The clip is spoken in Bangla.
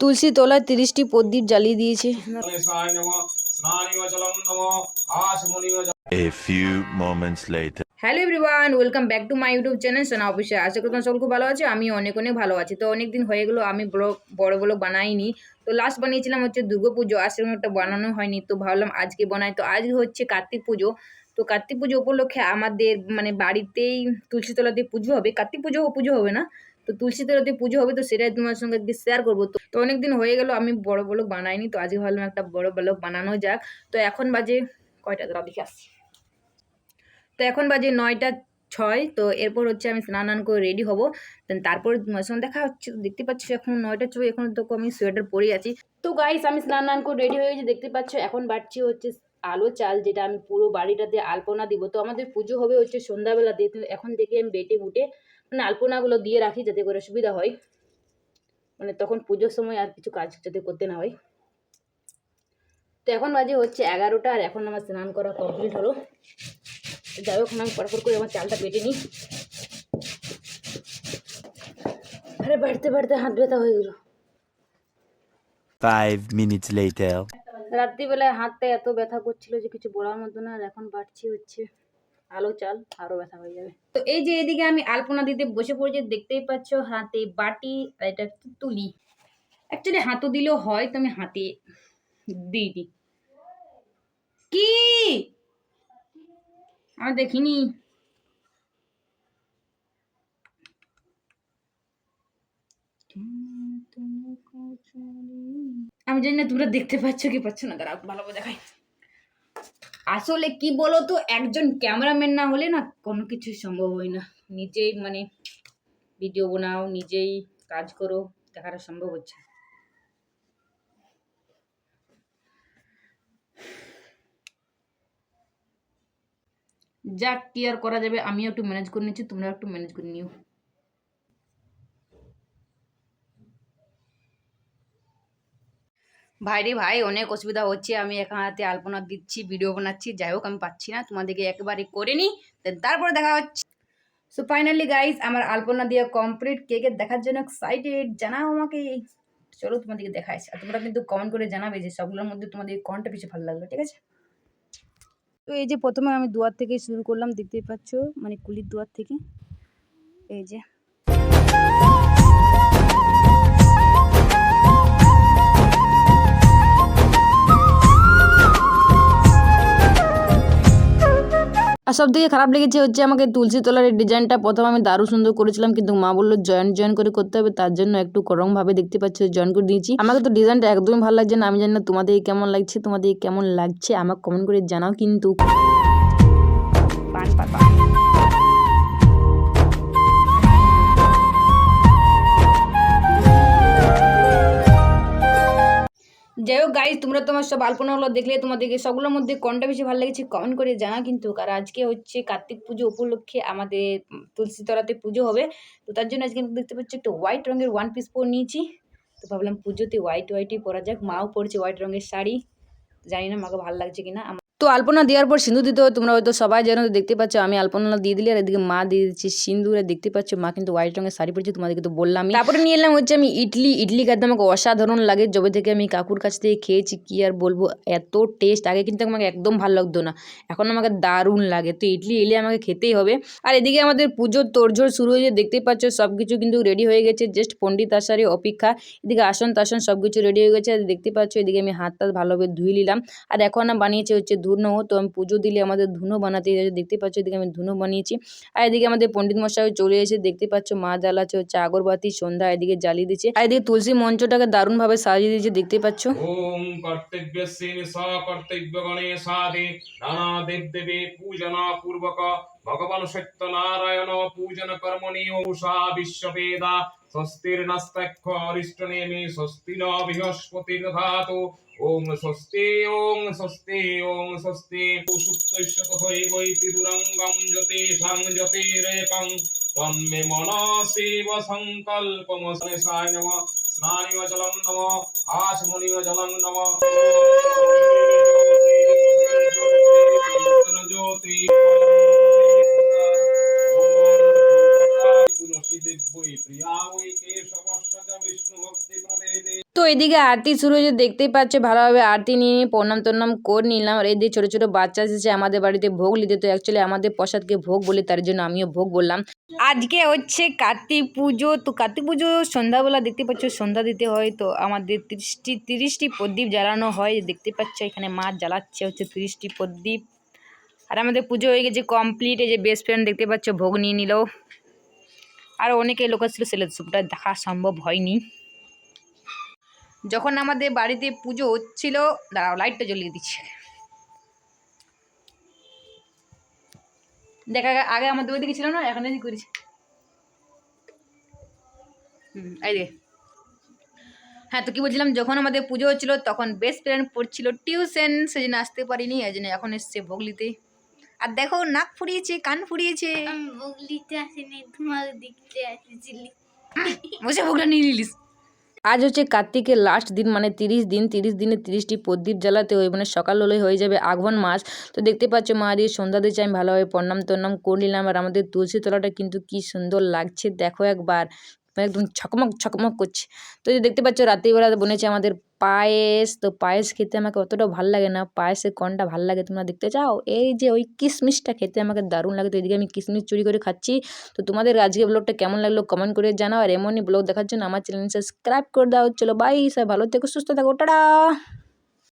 তুলসী তলায় তিরিশটি প্রদীপ জ্বালিয়ে দিয়েছে. Hello everyone welcome back to my YouTube channel সোনা অফিসে আশা করি তোমার সকল খুব ভালো আছে আমি অনেক অনেক ভালো আছি। তো অনেক দিন হয়ে গেলো আমি ব্লগ বড় ব্লগ বানাইনি। তো লাস্ট বানিয়েছিলাম হচ্ছে দুর্গা পুজো আর সেরকম একটা বানানো হয়নি তো ভাবলাম আজকে বানাই। তো আজ হচ্ছে কার্তিক পুজো। তো কার্তিক পুজো উপলক্ষে আমাদের মানে বাড়িতেই তুলসীতলাতে পুজো হবে। কার্তিক পুজো পুজো হবে না তো তুলসীতলাতে পুজো হবে, তো সেটাই তোমার সঙ্গে আজকে শেয়ার করব। তো তো অনেক দিন হয়ে গেল, আমি বড় ব্লগ বানাইনি, তো আজকে ভাবলাম একটা বড় ব্লগ বানানো যাক। তো এখন বাজে কয়টা? দাঁড়া দেখে আসছি। তো এখন বাজে নয়টা ছয়, তো এরপর হচ্ছে আমি স্নান টান করে রেডি হব। দেন তারপর তোমার সঙ্গে দেখা হচ্ছে দেখতে পাচ্ছ এখন নয়টা ছয়, এখন তো আমি সোয়েটার পরে আছি। তো গাইস আমি স্নান টান করে রেডি হয়ে গেছি, দেখতে পাচ্ছ এখন বাড়ছি হচ্ছে আলো চাল, যেটা আমি পুরো বাড়িটাতে আলপনা দিব। তো আমাদের পুজো হবে হচ্ছে সন্ধ্যাবেলা দিয়ে তো এখন থেকে আমি বেটে বুটে মানে আলপনাগুলো দিয়ে রাখি যাতে করে সুবিধা হয়। মানে তখন পুজোর সময় আর কিছু কাজ যাতে করতে না হয়। তো এখন বাজে হচ্ছে এগারোটা আর এখন আমার স্নান করা কমপ্লিট হলো। যাই হোক আমি ফটাফট করে আমার চালটা পেটে নিই। আরে বাড়তে বাড়তে হাত ব্যথা হয়ে গেল. রাত্রিবেলায় হাতটা এত ব্যথা করছিল যে কিছু বলার মতো না আর এখন বাড়ছি হচ্ছে। আলো, চাল আরও ব্যথা হয়ে যাবে। তো এই যে এদিকে আমি আলপনা দিতে বসে পড়েছি, দেখতেই পাচ্ছ হাতে বাটি এটা তুলি। অ্যাকচুয়ালি হাতও দিলেও হয়, তো আমি হাতে দিই কি? আমি দেখিনি। আমি জানি না তোমরা দেখতে পাচ্ছ কি পাচ্ছ না, দাঁড়াও, ভালো করে দেখাই। আসলে কি বলো তো একজন ক্যামেরাম্যান না হলে না কোনো কিছু সম্ভব হয় না নিজেই মানে ভিডিও বানাও, নিজেই কাজ করো, দেখাটা সম্ভব হচ্ছে। যাক কি আর করা যাবে, আমিও একটু ম্যানেজ করে নিচ্ছি তোমরা একটু ম্যানেজ করে নিও ভাই রে ভাই, অনেক অসুবিধা হচ্ছে। আমি এখানে আলপনা দিচ্ছি ভিডিও বানাচ্ছি, যাই হোক আমি পাচ্ছি না, তোমাদেরকে একেবারে করে নিই তারপরে দেখা হচ্ছে। সো ফাইনালি গাইস আমার আলপনা দিয়ে কমপ্লিট কে কে দেখার জন্য এক্সাইটেড জানাও আমাকে। চলো তোমাদেরকে দেখাইছি আর তোমরা কিন্তু কমেন্ট করে জানাবে যে সবগুলোর মধ্যে তোমাদের কোনটা বেশি ভালো লাগল, ঠিক আছে? তো এই যে প্রথমে আমি দুয়ার থেকে শুরু করলাম, দেখতেই পাচ্ছ মানে কুলির দুয়ার থেকে। এই যে। আর সব থেকে খারাপ লেগেছে হচ্ছে আমাকে তুলসী তলার এই ডিজাইনটা প্রথম আমি দারু সুন্দর করেছিলাম, কিন্তু মা বলল জয়েন্ট জয়েন করে করতে হবে, তার জন্য একটু করমভাবে দেখতে পাচ্ছি, জয়েন করে দিয়েছি। আমাকে তো ডিজাইনটা একদমই ভালো লাগছে না, আমি জানি না তোমাদের কেমন লাগছে, তোমাদের কেমন লাগছে, আমাকে কমেন্ট করে জানাও কিন্তু। যাই হোক গাইজ তোমরা তোমার সব আলপনাগুলো দেখলে, তোমাদেরকে সবগুলোর মধ্যে কোনটা বেশি ভালো লেগেছে কমেন্ট করে জানা কিন্তু। কারণ আজকে হচ্ছে কার্তিক পুজো উপলক্ষে আমাদের তুলসীতলাতে পুজো হবে। তো তার জন্য আজকে দেখতে পাচ্ছি একটা হোয়াইট রঙের ওয়ান পিস পর নিয়েছি। তো ভাবলাম পুজোতে হোয়াইট হোয়াইটই পরা যাক। মাও পরছে হোয়াইট রঙের শাড়ি। জানি না মাকে ভালো লাগছে কিনা। তো আলপনা দেওয়ার পর সিঁদুর দিতে হয়, তোমরা হয়তো সবাই যেন দেখতে পাচ্ছ আমি আলপনা দিয়ে দিলে, আর এদিকে মা দিয়ে দিচ্ছি সিঁদুর দেখতে পাচ্ছ মা কিন্তু হোয়াইট রঙের শাড়ি পরেছে, তোমাদেরকে তো বললাম তারপরে নিয়ে এলাম হচ্ছে আমি ইডলি ইডলি খেতে আমাকে অসাধারণ লাগে, যবে থেকে আমি কাকুর কাছ থেকে খেয়েছি, কি আর বলব, এত টেস্ট আগে কিন্তু আমাকে একদম ভালো লাগতো না, এখন আমাকে দারুণ লাগে, তো ইডলি এলে আমাকে খেতেই হবে। আর এদিকে আমাদের পুজোর তোড়জোড় শুরু হয়ে দেখতেই পাচ্ছ সব কিছু কিন্তু রেডি হয়ে গেছে জাস্ট পণ্ডিত আসারে অপেক্ষা, এদিকে আসন তাসন সব কিছু রেডি হয়ে গেছে, আর দেখতে পাচ্ছ এদিকে আমি হাত টাত ভালোভাবে ধুয়ে নিলাম, আর এখন বানিয়েছি হচ্ছে ধুনো, তো আমি পুজো দিলে আমাদের ধুনো বানাতে দেখতে পাচ্ছ এদিকে আমি ধুনো বানিয়েছি। আর এদিকে আমাদের পন্ডিত মশাই চলে এসে দেখতে পাচ্ছ মা জ্বালাচ্ছে হচ্ছে আগরবাতি, সন্ধ্যা, এদিকে জ্বালিয়ে দিচ্ছে। আর এদিকে তুলসী মঞ্চটাকে দারুণ ভাবে সাজিয়ে দিয়েছে, দেখতে পাচ্ছ। কর্তব্য ভগবান সত্যনারায়ণ পূজন কর্মণি ঔষা বিশ্ববেদা স্বস্তির্নস্তক্ষরিষ্টনেমি স্বস্তি ন বৃহস্পতির ধাতু ওম স্বস্তি ওম স্বস্তি ওম স্বস্তি সুপ্তস্য তথৈবৈতি দুরঙ্গম জ্যোতিষাং জ্যোতিরেকং তন্মে মনসিব সংকল্পমসায় নমঃ স্নানীয় নমঃ নমঃ জ্যোতি তো এদিকে আরতি শুরু হয়েছে দেখতেই পাচ্ছ ভালোভাবে আরতি নিয়ে নিয়ে প্রণাম টনাম করে নিলাম। আর এদিকে ছোটো ছোটো বাচ্চা এসেছে আমাদের বাড়িতে ভোগ নিতে। তো অ্যাকচুয়ালি আমাদের প্রসাদকে ভোগ বলে তার জন্য আমিও ভোগ বললাম। আজকে হচ্ছে কার্তিক পুজো তো কার্তিক পুজো সন্ধ্যাবেলা দেখতে পাচ্ছ সন্ধ্যা দিতে হয়। তো আমাদের তিরিশটি তিরিশটি প্রদীপ জ্বালানো হয় দেখতে পাচ্ছ এখানে মা জ্বালাচ্ছে হচ্ছে তিরিশটি প্রদীপ। আর আমাদের পুজো হয়ে গেছে কমপ্লিট এই যে বেস্ট ফ্রেন্ড দেখতে পাচ্ছ ভোগ নিয়ে নিল। আর অনেকে লোক ছিল সেটা সবটা দেখা সম্ভব হয়নি। যখন আমাদের বাড়িতে পুজো হচ্ছিল, দাঁড়াও লাইটটা জ্বলিয়ে দিচ্ছে। দেখা, আগে আমাদের ওইদিকে ছিল না, এখন এদিকে করেছি। হ্যাঁ তো কি বলছিলাম, যখন আমাদের পুজো হচ্ছিল, তখন বেস্ট ফ্রেন্ড পড়ছিল টিউশন সেজন্য আসতে পারিনি, এই জন্য এখন এসছে ভোগলিতে আর দেখো নাক ফুরিয়েছে কান ফুরিয়েছে। আমি বগলিতে তোমার দেখতে আসিছিলি। বসে নিয়ে নিলিস। আজ হচ্ছে কার্তিকের লাস্ট দিন মানে তিরিশ দিন তিরিশ দিনে তিরিশটি প্রদীপ জ্বালাতে হয় মানে সকাল হলেই হয়ে যাবে আঘন মাস। তো দেখতে পাচ্ছ মা দিয়ে সন্ধ্যা দিয়েছে আমি ভালোভাবে প্রণাম টনাম করে নিলাম। আর আমাদের তুলসী তলাটা কিন্তু কি সুন্দর লাগছে দেখো একবার। একদম ছকমক ছকমক করছে। তো যে দেখতে পাচ্ছ, রাত্রিবেলা বনেছে আমাদের পায়েস। তো পায়েস খেতে আমাকে অতটাও ভালো লাগে না। পায়েসের কনটা ভালো লাগে, তোমরা দেখতে চাও? এই যে ওই কিশমিশটা খেতে আমাকে দারুণ লাগে। তো এদিকে আমি কিশমিশ চুরি করে খাচ্ছি। তো তোমাদের আজকে ব্লগটা কেমন লাগল কমেন্ট করে জানাও। আর এমনই ব্লগ দেখার জন্য আমার চ্যানেল সাবস্ক্রাইব করে দাও। চলো বাই সবাই ভালো থেকো, সুস্থ থাকো, টাটা!